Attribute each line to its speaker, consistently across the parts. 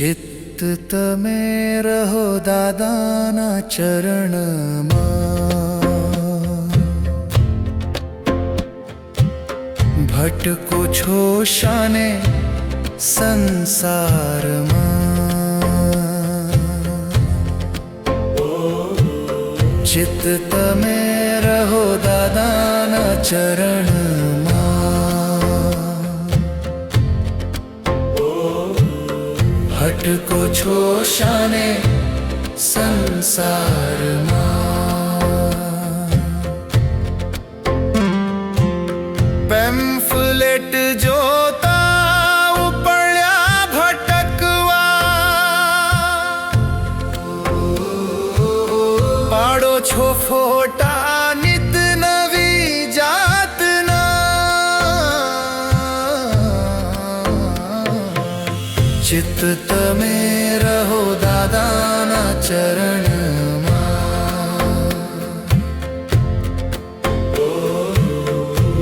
Speaker 1: चित्त तमे रहो दादाना चरण भटको छो शाने संसारमा चित्त तमे रहो दादाना चरण घट को छोशाने संसार पैम्फलेट जो उपड़ा छो फोटा चित्त में रहो दादा न चरण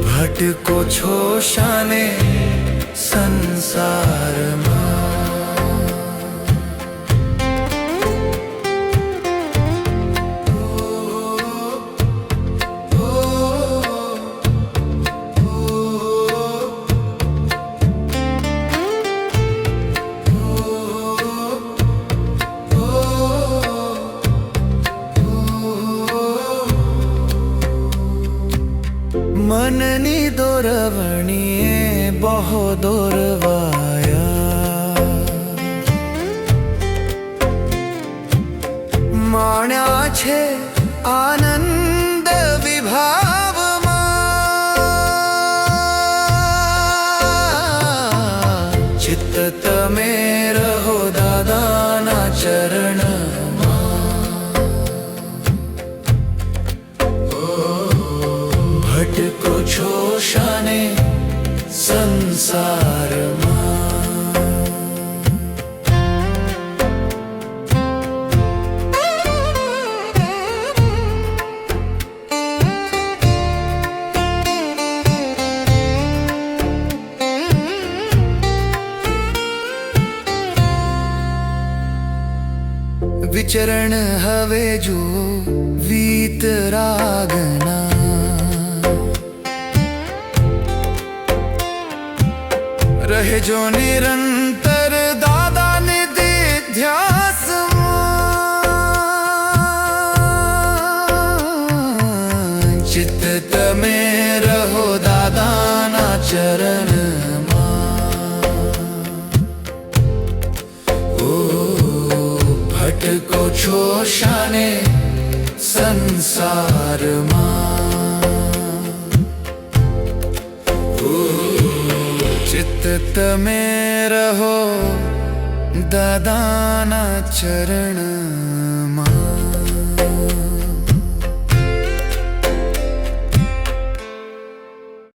Speaker 1: भटको छो शाने મનની દોરવણીએ બહુ દોરવાયા. માણ્યા છે આનંદ વિભાવમાં. ચિત્ત તમે રહો દાદાના ચરણમાં વિચરણ હવે જો વીત રાગના રહેજો નિરંતર દાદાને દે ધ્યાસમાં शोषणे संसारमा चित्त ने रहो चित्तमेर ददानाचरण